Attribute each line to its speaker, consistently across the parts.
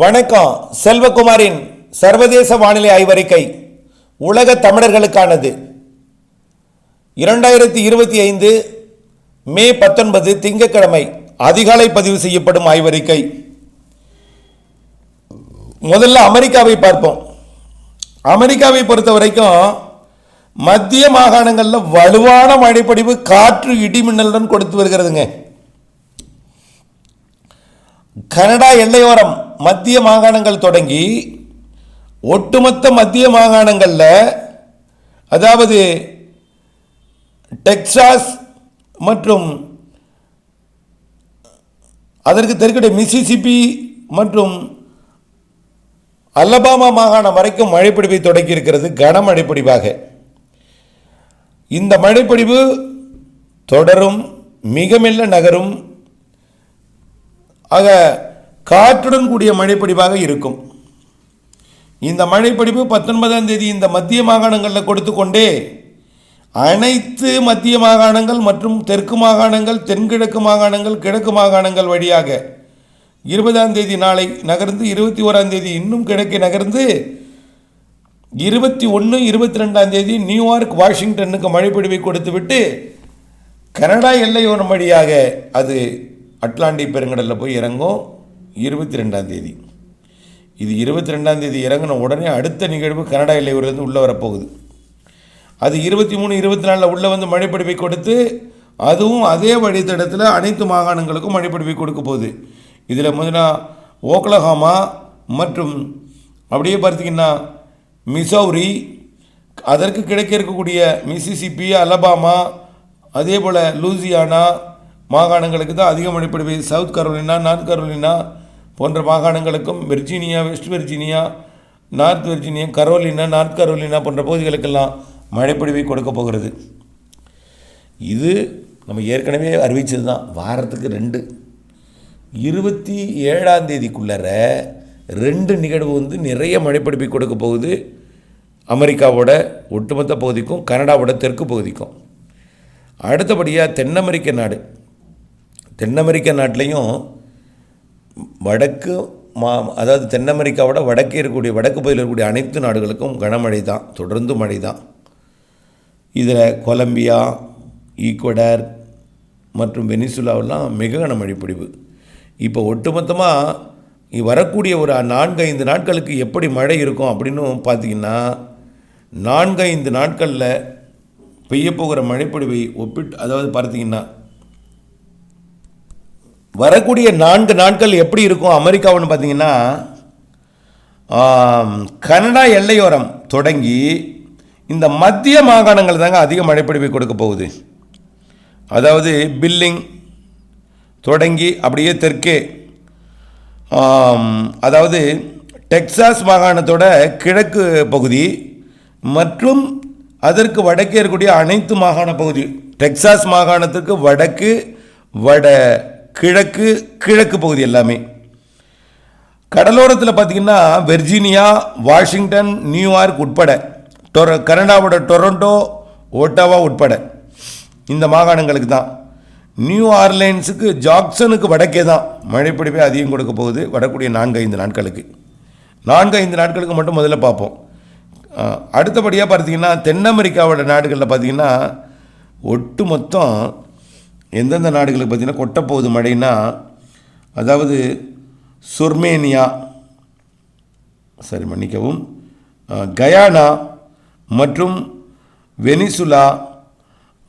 Speaker 1: வணக்கம் செல்வகுமாரின் சர்வதேச வானிலை ஆய்வறிக்கை உலக தமிழர்களுக்கானது. இரண்டாயிரத்தி இருபத்தி ஐந்து மே பத்தொன்பது திங்கட்கிழமை அதிகாலை பதிவு செய்யப்படும் ஆய்வறிக்கை. முதல்ல அமெரிக்காவை பார்ப்போம். அமெரிக்காவை பொறுத்த வரைக்கும் மத்திய மாகாணங்களில் வலுவான மழைப்படிவு காற்று இடிமின்னலுடன் கொடுத்து வருகிறதுங்க. கனடா எல்லையோரம் மத்திய மாகாணங்கள் தொடங்கி ஒட்டுமொத்த மத்திய மாகாணங்களில் அதாவது டெக்சாஸ் மற்றும் அதற்கு தெற்குடைய மிசிசிபி மற்றும் அல்லபாமா மாகாணம் வரைக்கும் மழைப்பிடிப்பை தொடங்கி இருக்கிறது கனமழைப்பிடிவாக. இந்த மழைப்பிடிவு தொடரும் மிக மெல்ல நகரும். ஆக காற்றுடன் கூடிய மழைப்படிவாக இருக்கும். இந்த மழைப்படிவு பத்தொன்பதாம் தேதி இந்த மத்திய மாகாணங்களில் கொடுத்து கொண்டே அனைத்து மத்திய மாகாணங்கள் மற்றும் தெற்கு மாகாணங்கள் தென்கிழக்கு மாகாணங்கள் கிழக்கு மாகாணங்கள் வழியாக இருபதாம் தேதி நாளை நகர்ந்து இருபத்தி ஓராம் தேதி இன்னும் கிழக்கே நகர்ந்து இருபத்தி ஒன்று இருபத்தி ரெண்டாம் தேதி நியூயார்க் வாஷிங்டனுக்கு மழைப்பொழிவை கொடுத்துவிட்டு கனடா எல்லையோரம் வழியாக அது அட்லாண்டிக் பெருங்கடலில் போய் இறங்கும். இருபத்தி ரெண்டாம் தேதி. இது இருபத்தி ரெண்டாம் தேதி இறங்கின உடனே அடுத்த நிகழ்வு கனடா எல்லையூர்லேருந்து உள்ளே வரப்போகுது. அது இருபத்தி மூணு இருபத்தி நாலில் உள்ளே வந்து மழைப்பிடிப்பை கொடுத்து அதுவும் அதே வழித்தடத்தில் அனைத்து மாகாணங்களுக்கும் மழைப்பிடிப்பை கொடுக்க போகுது. இதில் முதல்ல ஓக்லஹாமா மற்றும் அப்படியே பார்த்தீங்கன்னா மிசௌரி அதற்கு கிடைக்க இருக்கக்கூடிய மிசிசிப்பி அலபாமா அதே போல் லூசியானா மாகாணங்களுக்கு தான் அதிக மழைப்பிடிப்பு சவுத் கரோலினா நார்த் கரோலினா போன்ற மாகாணங்களுக்கும் Virginia West Virginia North Virginia Carolina North Carolina போன்ற பகுதிகளுக்கெல்லாம் மழைப்பொழிவை கொடுக்க போகிறது. இது நம்ம ஏற்கனவே அறிவித்தது தான் வாரத்துக்கு ரெண்டு. இருபத்தி ஏழாம் தேதிக்குள்ளற ரெண்டு நிகழ்வு வந்து நிறைய மழைப்பிடிப்பை கொடுக்க போகுது. அமெரிக்காவோட ஒட்டுமொத்த பகுதிக்கும் கனடாவோட தெற்கு பகுதிக்கும். அடுத்தபடியாக தென் அமெரிக்க நாடு. தென் அமெரிக்க நாட்டிலையும் வடக்கு மா அதாவது தென் அமெரிக்காவோட வடக்கே இருக்கக்கூடிய வடக்கு பகுதியில் இருக்கக்கூடிய அனைத்து நாடுகளுக்கும் கனமழை தான் தொடர்ந்து மழை தான் இதில் கொலம்பியா ஈக்குவடர் மற்றும் வெனிசுலாவெல்லாம் மிக கனமழை பொழிவு. இப்போ ஒட்டுமொத்தமாக வரக்கூடிய ஒரு நான்கு ஐந்து நாட்களுக்கு எப்படி மழை இருக்கும் அப்படின்னு பார்த்தீங்கன்னா நான்கு ஐந்து நாட்களில் பெய்யப்போகிற மழைப்பொழிவை ஒப்பிட்டு அதாவது பார்த்தீங்கன்னா வரக்கூடிய நான்கு நாட்கள் எப்படி இருக்கும் அமெரிக்காவுன்னு பார்த்தீங்கன்னா கனடா எல்லையோரம் தொடங்கி இந்த மத்திய மாகாணங்கள் தாங்க அதிக மழைப்பொழிவை கொடுக்க போகுது. அதாவது பில்லிங் தொடங்கி அப்படியே தெற்கே அதாவது டெக்சாஸ் மாகாணத்தோட கிழக்கு பகுதி மற்றும் அதற்கு வடக்கே இருக்கக்கூடிய அனைத்து மாகாண பகுதி டெக்சாஸ் மாகாணத்துக்கு வடக்கு வட கிழக்கு கிழக்கு பகுதி எல்லாமே. கடலோரத்தில் பார்த்தீங்கன்னா வெர்ஜீனியா வாஷிங்டன் நியூயார்க் உட்பட டொர கனடாவோட டொரண்டோ ஒட்டாவா உட்பட இந்த மாகாணங்களுக்கு தான். நியூ ஆர்லைன்ஸுக்கு ஜாக்சனுக்கு வடக்கே தான். மழைப்பிடிப்பே அதிகம் கொடுக்க போகுது. வரக்கூடிய நான்கு ஐந்து நாட்களுக்கு. நான்கு ஐந்து நாட்களுக்கு மட்டும் முதல்ல பார்ப்போம். அடுத்தபடியாக பார்த்தீங்கன்னா தென் அமெரிக்காவோட நாடுகளில் பார்த்தீங்கன்னா ஒட்டு மொத்தம் எந்தெந்த நாடுகளுக்கு பார்த்தீங்கன்னா கொட்டப்போகுது மழைன்னா அதாவது சுர்மேனியா சரி மன்னிக்கவும் கயானா மற்றும் வெனிசுலா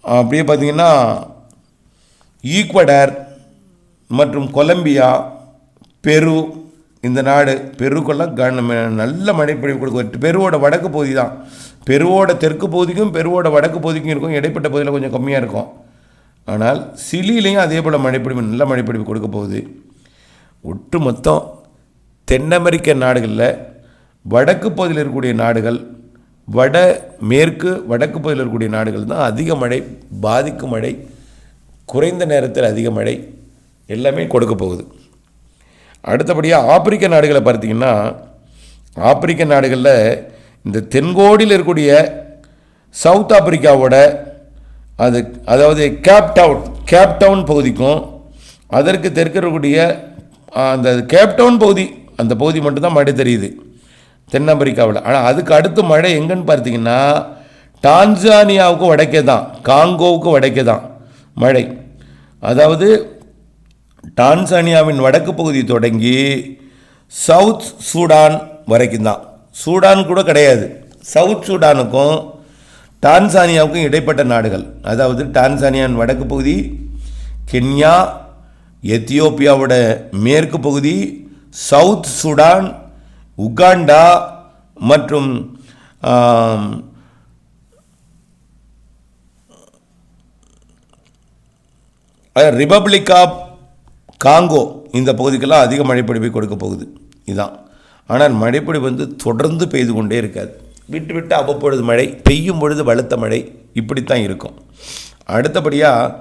Speaker 1: அப்படியே பார்த்தீங்கன்னா ஈக்வடர் மற்றும் கொலம்பியா பெரு இந்த நாடு பெருக்கெல்லாம் கன நல்ல மழைப்பொழிவு கொடுக்கும். பெருவோட வடக்கு பகுதி தான். பெருவோட தெற்கு பகுதிக்கும் பெருவோட வடக்கு பகுதிக்கும் இருக்கும். இடைப்பட்ட பகுதியில் கொஞ்சம் கம்மியாக இருக்கும். ஆனால் சிலிலையும் அதே போல் மழைப்பிடிப்பு நல்ல மழைப்பிடிப்பு கொடுக்க போகுது. ஒட்டு மொத்தம் தென் அமெரிக்க நாடுகளில் வடக்கு பகுதியில் இருக்கக்கூடிய நாடுகள் வட மேற்கு வடக்கு பகுதியில் இருக்கக்கூடிய நாடுகள் தான் அதிக மழை பாதிக்கும் மழை குறைந்த நேரத்தில் அதிக மழை எல்லாமே கொடுக்க போகுது. அடுத்தபடியாக ஆப்பிரிக்க நாடுகளை பார்த்திங்கன்னா ஆப்பிரிக்க நாடுகளில் இந்த தென்கோடியில் இருக்கக்கூடிய சவுத் ஆப்பிரிக்காவோட அது அதாவது கேப் டவுன் கேப் டவுன் பகுதிக்கும் அதற்கு தெற்கு இருக்கக்கூடிய அந்த கேப்டவுன் பகுதி அந்த பகுதி மட்டும்தான் மழை தெரியுது. தென் அமெரிக்காவில் ஆனால் அதுக்கு அடுத்து மழை எங்கன்னு பார்த்தீங்கன்னா டான்சானியாவுக்கு வடக்கே தான் காங்கோவுக்கு வடக்கே தான் மழை. அதாவது டான்சானியாவின் வடக்கு பகுதி தொடங்கி சவுத் சூடான் வரைக்கும் தான். சூடான் கூட கிடையாது. சவுத் சூடானுக்கும் டான்சானியாவுக்கும் இடைப்பட்ட நாடுகள். அதாவது டான்சானியாவின் வடக்கு பகுதி கென்யா எத்தியோப்பியாவோட மேற்கு பகுதி சவுத் சூடான் உகாண்டா மற்றும் ரிபப்ளிக் ஆஃப் காங்கோ இந்த பகுதிக்கெல்லாம் அதிக மழைப்பொழிவை கொடுக்க போகுது. இதுதான் ஆனால் மழைப்பொழிவு வந்து தொடர்ந்து பெய்து கொண்டே இருக்காது. விட்டு விட்டு அவ்வப்பொழுது மழை பெய்யும் பொழுது பலத்த மழை இப்படித்தான் இருக்கும். அடுத்தபடியாக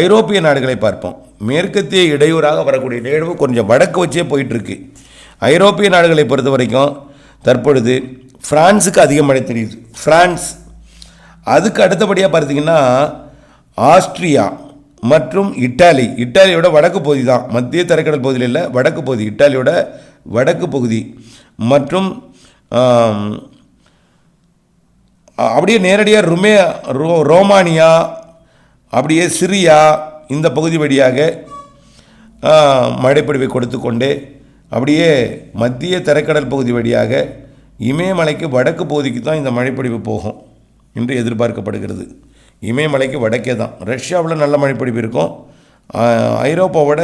Speaker 1: ஐரோப்பிய நாடுகளை பார்ப்போம். மேற்கத்திய இடையூறாக வரக்கூடிய நிகழ்வு கொஞ்சம் வடக்கு வச்சே போயிட்டுருக்கு. ஐரோப்பிய நாடுகளை பொறுத்த வரைக்கும் தற்பொழுது ஃப்ரான்ஸுக்கு அதிக மழை தெரியுது. ஃப்ரான்ஸ் அதுக்கு அடுத்தபடியாக பார்த்தீங்கன்னா ஆஸ்ட்ரியா மற்றும் இட்டாலி. இட்டாலியோட வடக்கு பகுதி தான். மத்திய தரைக்கடல் பகுதியில் இல்லை வடக்கு பகுதி. இட்டாலியோட வடக்கு பகுதி. மற்றும் அப்படியே நேரடியாக ருமே ரோ ரோமானியா அப்படியே சிரியா இந்த பகுதி வழியாக மழைப்பொழிவை கொடுத்து கொண்டே அப்படியே மத்திய தரைக்கடல் பகுதி வழியாக இமயமலைக்கு வடக்கு பகுதிக்கு தான் இந்த மழைப்பொழிவு போகும் என்று எதிர்பார்க்கப்படுகிறது. இமயமலைக்கு வடக்கே தான். ரஷ்யாவில் நல்ல மழைப்பொழிவு இருக்கும். ஐரோப்பாவோட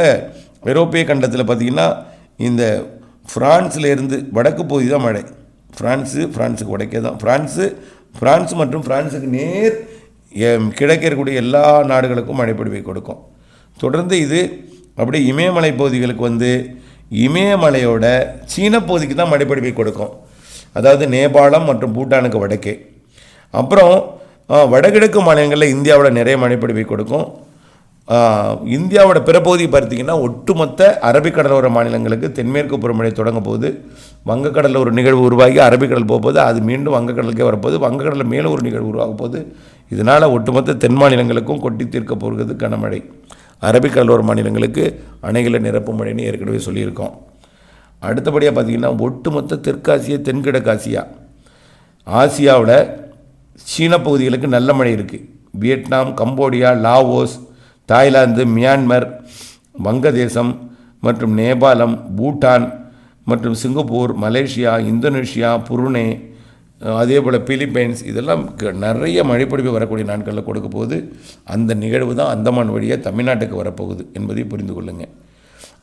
Speaker 1: ஐரோப்பிய கண்டத்தில் பார்த்திங்கன்னா இந்த பிரான்ஸ்ல இருந்து வடக்கு பகுதி தான் மழை. ஃப்ரான்ஸு ஃப்ரான்ஸுக்கு வடக்கே தான். ஃப்ரான்ஸு பிரான்ஸ் மற்றும் பிரான்ஸுக்கு நேர் கிடைக்கக்கூடிய எல்லா நாடுகளுக்கும் மழைப்பொழிவை கொடுக்கும். தொடர்ந்து இது அப்படியே இமயமலை பகுதிகளுக்கு வந்து இமயமலையோட சீன பகுதிக்கு தான் மழைப்பொழிவை கொடுக்கும். அதாவது நேபாளம் மற்றும் பூட்டானுக்கு வடக்கே. அப்புறம் வடகிழக்கு மாநிலங்களில் இந்தியாவோட நிறைய மழைப்பொழிவை கொடுக்கும். இந்தியாவோட பிறப்பகுதி பார்த்தீங்கன்னா ஒட்டுமொத்த அரபிக்கடலோர மாநிலங்களுக்கு தென்மேற்கு புறமழை தொடங்க போது வங்கக்கடலில் ஒரு நிகழ்வு உருவாகி அரபிக்கடல் போகும்போது அது மீண்டும் வங்கக்கடலுக்கே வரப்போகுது. வங்கக்கடலில் மேலும் ஒரு நிகழ்வு உருவாக போகுது. இதனால் ஒட்டுமொத்த தென் மாநிலங்களுக்கும் கொட்டி தீர்க்க போகிறது கனமழை. அரபிக்கடலோர மாநிலங்களுக்கு அணைகளை நிரப்பும் மழைன்னு ஏற்கனவே சொல்லியிருக்கோம். அடுத்தபடியாக பார்த்தீங்கன்னா ஒட்டுமொத்த தெற்காசியா தென்கிழக்காசியா. ஆசியாவில் சீன பகுதிகளுக்கு நல்ல மழை இருக்குது Vietnam Cambodia Laos Thailand Myanmar வங்கதேசம் மற்றும் நேபாளம் பூட்டான் மற்றும் சிங்கப்பூர் மலேசியா இந்தோனேஷியா புருனே அதே போல் பிலிப்பைன்ஸ் இதெல்லாம் க- நிறைய மழைப்பொழிவு வரக்கூடிய நாட்களில் கொடுக்க போகுது. அந்த நிகழ்வு தான் அந்தமான் வழியாக தமிழ்நாட்டுக்கு வரப்போகுது என்பதை புரிந்து கொள்ளுங்கள்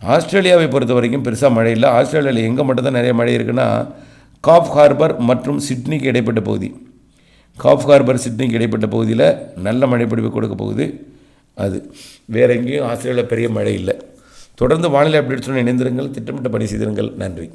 Speaker 1: ஆஸ்திரேலியாவை பொறுத்த வரைக்கும் பெருசாக மழை இல்லை. ஆஸ்திரேலியாவில் எங்கே மட்டும்தான் நிறைய மழை இருக்குன்னா காஃப் ஹார்பர் மற்றும் சிட்னிக்கு இடைப்பட்ட பகுதி. காஃப் ஹார்பர் சிட்னிக்கு இடைப்பட்ட பகுதியில் நல்ல மழைப்பொழிவு கொடுக்க போகுது. அது. வேற எங்கேயும் ஆஸ்திரேலியாவில் பெரிய மழை இல்லை. தொடர்ந்து வானிலை அப்டேட்ஸுடன் இணைந்திருங்கள். திட்டமிட்ட பணி செய்திருங்கள். நன்றி.